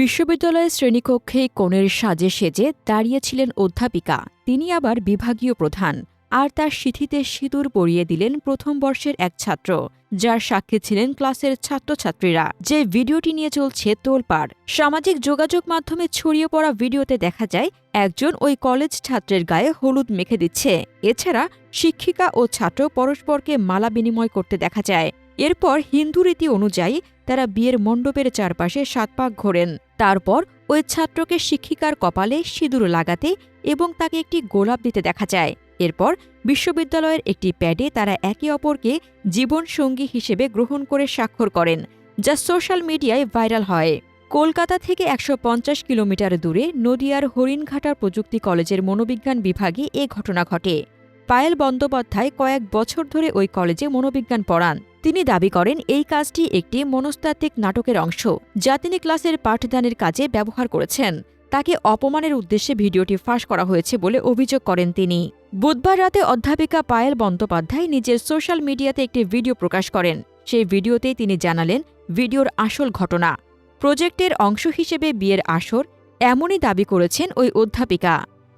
বিশ্ববিদ্যালয়ের শ্রেণীকক্ষে কোণের সাজে সেজে দাঁড়িয়েছিলেন অধ্যাপিকা। তিনি আবার বিভাগীয় প্রধান। আর তার সিথিতে সিঁদুর পরিয়ে দিলেন প্রথম বর্ষের এক ছাত্র। যার সাক্ষী ছিলেন ক্লাসের ছাত্রছাত্রীরা। যে ভিডিওটি নিয়ে চলছে তোলপাড়। সামাজিক যোগাযোগ মাধ্যমে ছড়িয়ে পড়া ভিডিওতে দেখা যায়, একজন ওই কলেজ ছাত্রের গায়ে হলুদ মেখে দিচ্ছে। এছাড়া শিক্ষিকা ও ছাত্র পরস্পরকে মালা বিনিময় করতে দেখা যায়। এরপর হিন্দু রীতি অনুযায়ী তারা বিয়ের মণ্ডপের চারপাশে সাত পাক ঘোরেন। তারপর ওই ছাত্রকে শিক্ষিকার কপালে সিঁদুর লাগাতে এবং তাকে একটি গোলাপ দিতে দেখা যায়। এরপর বিশ্ববিদ্যালয়ের একটি প্যাডে তারা একে অপরকে জীবনসঙ্গী হিসেবে গ্রহণ করে স্বাক্ষর করেন, যা সোশ্যাল মিডিয়ায় ভাইরাল হয়। কলকাতা থেকে একশো পঞ্চাশ কিলোমিটার দূরে নদিয়ার হরিণঘাটা প্রযুক্তি কলেজের মনোবিজ্ঞান বিভাগে এ ঘটনা ঘটে। পায়েল বন্দ্যোপাধ্যায় কয়েক বছর ধরে ওই কলেজে মনোবিজ্ঞান পড়ান। তিনি দাবি করেন, এই কাজটি একটি মনস্তাত্ত্বিক নাটকের অংশ যা তিনি ক্লাসের পাঠদানের কাজে ব্যবহার করেছেন। তাকে অপমানের উদ্দেশ্যে ভিডিওটি ফাঁস করা হয়েছে বলে অভিযোগ করেন তিনি। বুধবার রাতে অধ্যাপিকা পায়েল বন্দ্যোপাধ্যায় নিজের সোশ্যাল মিডিয়াতে একটি ভিডিও প্রকাশ করেন। সেই ভিডিওতে তিনি জানালেন, ভিডিওর আসল ঘটনা। প্রজেক্টের অংশ হিসেবে বিয়ের আসর এমনই দাবি করেছেন ওই অধ্যাপিকা।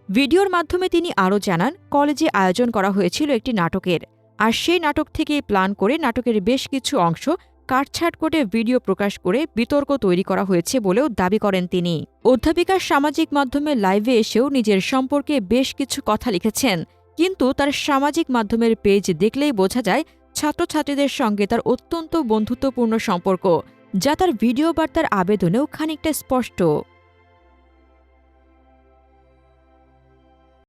ভিডিওর মাধ্যমে তিনি আরও জানান, কলেজে আয়োজন করা হয়েছিল একটি নাটকের। আর সেই নাটক থেকেই প্ল্যান করে নাটকের বেশ কিছু অংশ কাটছাট করে ভিডিও প্রকাশ করে বিতর্ক তৈরি করা হয়েছে বলেও দাবি করেন তিনি। অধ্যাপিকা সামাজিক মাধ্যমে লাইভে এসেও নিজের সম্পর্কে বেশ কিছু কথা লিখেছেন, কিন্তু তার সামাজিক মাধ্যমের পেজ দেখলেই বোঝা যায় ছাত্রছাত্রীদের সঙ্গে তার অত্যন্ত বন্ধুত্বপূর্ণ সম্পর্ক, যা তার ভিডিও বার্তার আবেদনেও খানিকটা স্পষ্ট।